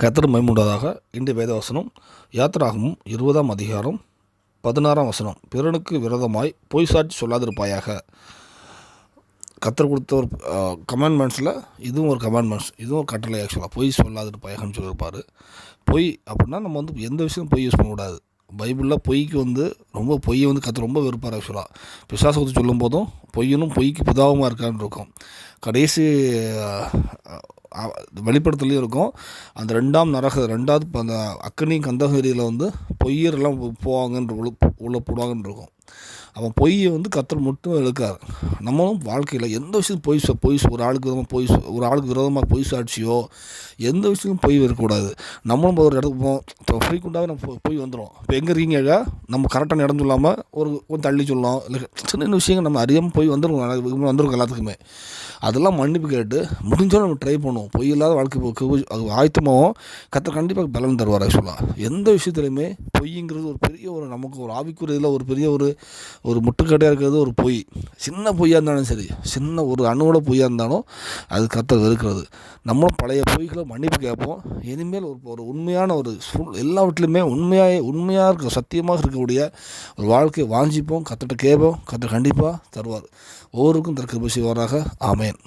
கர்த்தர் மைமுண்டதாக இன்று வேதவசனம். யாத்திராகமும் இருபதாம் அதிகாரம் பதினாறாம் வசனம். பிறனுக்கு விரோதமாய் பொய் சாட்சி சொல்லாதிருப்பாயாக. கத்தர் கொடுத்த ஒரு கமாண்ட்மெண்ட்ஸில் இதுவும் ஒரு கமாண்ட்மெண்ட்ஸ் இதுவும் ஒரு கட்டளை ஆக்சுவலாக பொய் சொல்லாதிருப்பாயகன்னு சொல்லியிருப்பார். பொய் அப்படின்னா நம்ம வந்து எந்த விஷயம் பொய் யூஸ் பண்ணக்கூடாது. பைபிளில் பொய்க்கு வந்து ரொம்ப பொய்யை வந்து கற்று ரொம்ப வெறுப்பார் ஆக்சுவலாக பிசாசை பற்றி சொல்லும் போதும் பொய்யனும் பொய்க்கு பிதாவுமாக இருக்கான்னு இருக்கும். கடைசி வெளிப்படத்துலேயும் இருக்கும். அந்த ரெண்டாம் நரக ரெண்டாவது இப்போ அந்த அக்கனி கந்தகிரியில் வந்து பொய்யரெல்லாம் போவாங்கன்ற உள்ள உள்ள போடுவாங்கன்னு இருக்கும். அவன் பொய்யை வந்து கத்தர் மட்டும் எடுக்கார் நம்மளும் வாழ்க்கையில் எந்த விஷயத்தையும் பொய் பொய் ஒரு ஆளுக்கு விதமாக பொய் ஒரு ஆளுக்கு விரோதமாக பொய் சாட்சியோ எந்த விஷயத்தையும் பொய் இருக்கக்கூடாது நம்மளும் ஒரு இடத்துக்கு போவோம். இப்போ ஃப்ரீக்குண்டாகவே நம்ம பொய் வந்துடும் இப்போ எங்கே இருக்கீங்க நம்ம கரெக்டான இடம் சொல்லாமல் ஒரு கொஞ்சம் தள்ளி சொல்லலாம். இல்லை சின்ன சின்ன விஷயங்கள் நம்ம அறியாமல் போய் வந்துருக்கோம் வந்துருக்கோம் எல்லாத்துக்குமே. அதெல்லாம் மன்னிப்பு கேட்டு முடிஞ்சாலும் நம்ம ட்ரை பண்ணுவோம். பொய் இல்லாத வாழ்க்கை அது ஆயத்தமாகவும் கத்தர் கண்டிப்பாக பலன் தருவார் ஆக்சுவலாக எந்த விஷயத்துலையுமே பொய்ங்கிறது ஒரு பெரிய ஒரு நமக்கு ஒரு ஆவிக்குரியதில் ஒரு பெரிய ஒரு ஒரு முட்டுக்கட்டையாக இருக்கிறது ஒரு பொய். சின்ன பொய்யாக இருந்தாலும் சரி சின்ன ஒரு அணுவோட பொய்யாக இருந்தாலும் அது கத்தர் வெறுக்கிறது. நம்மளும் பழைய பொய்களை மன்னிப்பு கேட்போம். இனிமேல் ஒரு ஒரு உண்மையான ஒரு சூழ் எல்லாவற்றிலுமே உண்மையாக உண்மையாக இருக்க சத்தியமாக இருக்கக்கூடிய ஒரு வாழ்க்கையை வாஞ்சிப்போம் கத்தட்ட கேட்போம் கத்தர் கண்டிப்பாக தருவார். ஒவ்வொருக்கும் தற்கபசி வராக ஆமேன்.